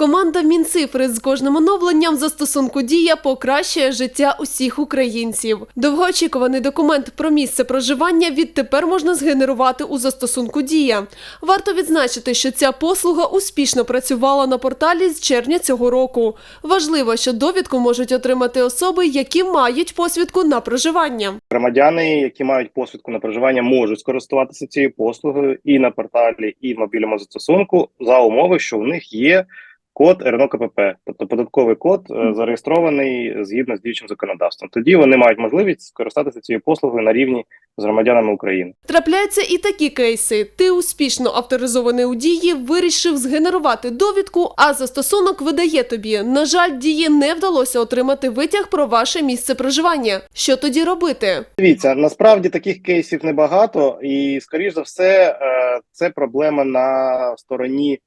Команда Мінцифри з кожним оновленням застосунку дія покращує життя усіх українців. Довгоочікуваний документ про місце проживання відтепер можна згенерувати у застосунку дія. Варто відзначити, що ця послуга успішно працювала на порталі з червня цього року. Важливо, що довідку можуть отримати особи, які мають посвідку на проживання. Громадяни, які мають посвідку на проживання, можуть скористуватися цією послугою і на порталі, і в мобільному застосунку за умови, що в них є код РНО КПП, тобто податковий код е, зареєстрований згідно з діючим законодавством. Тоді вони мають можливість скористатися цією послугою на рівні з громадянами України. Трапляються і такі кейси. Ти успішно авторизований у дії, вирішив згенерувати довідку, а застосунок видає тобі. На жаль, дії не вдалося отримати витяг про ваше місце проживання. Що тоді робити? Дивіться, насправді таких кейсів небагато, і скоріш за все, е, це проблема на стороні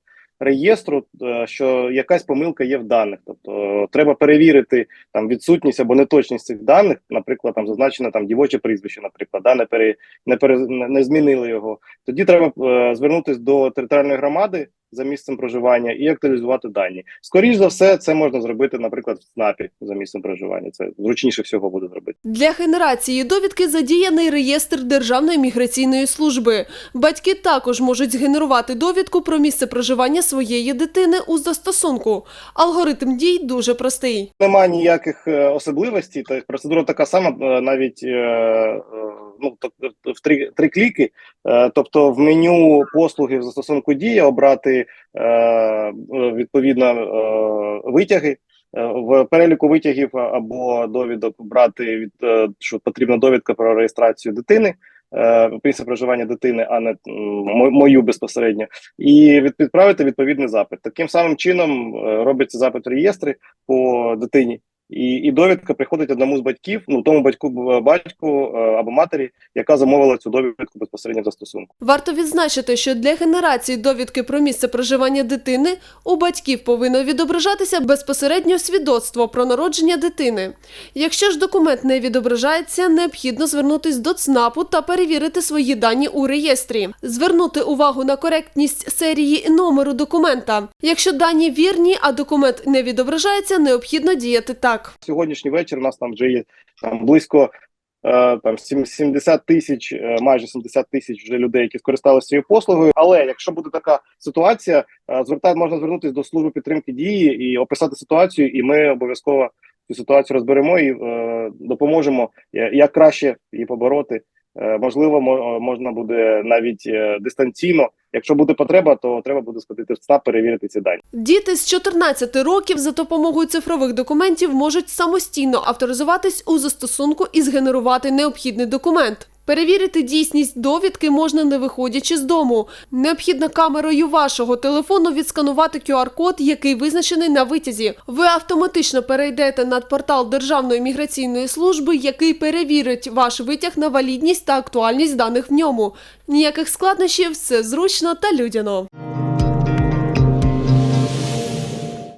реєстру, е, що якась помилка є в даних. Тобто е, треба перевірити там відсутність або неточність цих даних. Наприклад, там зазначено там дівоче прізвище, наприклад, да, не пере не пере не змінили його. Тоді треба е, звернутися до територіальної громади за місцем проживання і актуалізувати дані. Скоріш за все, це можна зробити, наприклад, в ЦНАПі за місцем проживання. Це зручніше всього буде зробити. Для генерації довідки задіяний реєстр Державної міграційної служби. Батьки також можуть згенерувати довідку про місце проживання своєї дитини у застосунку. Алгоритм дій дуже простий. Немає ніяких е, особливостей. Та процедура така сама, е, навіть е, ну в три, три кліки. Е, Тобто, в меню послуги в застосунку дія обрати е, відповідно е, витяги. В переліку витягів або довідок брати від що потрібна довідка про реєстрацію дитини, місце проживання дитини, а не мою безпосередньо, і від- відправити відповідний запит. Таким самим чином робиться запит в реєстри по дитині, і, і довідка приходить одному з батьків, ну тому батьку батьку е, або матері, яка замовила цю довідку безпосередньо в застосунку. Варто відзначити, що для генерації довідки про місце проживання дитини у батьків повинно відображатися безпосередньо свідоцтво про народження дитини. Якщо ж документ не відображається, необхідно звернутись до ЦНАПу та перевірити свої дані у реєстрі, звернути увагу на коректність серії і номеру документа. Якщо дані вірні, а документ не відображається, необхідно діяти так. Сьогоднішній вечір у нас там вже є там близько е, там сім- 70 тисяч, е, майже 70 тисяч вже людей, які скористалися цією послугою. Але якщо буде така ситуація, е, зверта можна звернутися до служби підтримки дії і описати ситуацію, і ми обов'язково цю ситуацію розберемо і е, допоможемо, як краще її побороти. Можливо, можна буде навіть дистанційно. Якщо буде потреба, то треба буде сходити в ЦНАП, перевірити ці дані. Діти з 14 років за допомогою цифрових документів можуть самостійно авторизуватись у застосунку і згенерувати необхідний документ. Перевірити дійсність довідки можна не виходячи з дому. Необхідно камерою вашого телефону відсканувати QR-код, який визначений на витязі. Ви автоматично перейдете на портал Державної міграційної служби, який перевірить ваш витяг на валідність та актуальність даних в ньому. Ніяких складнощів, все зручно та людяно.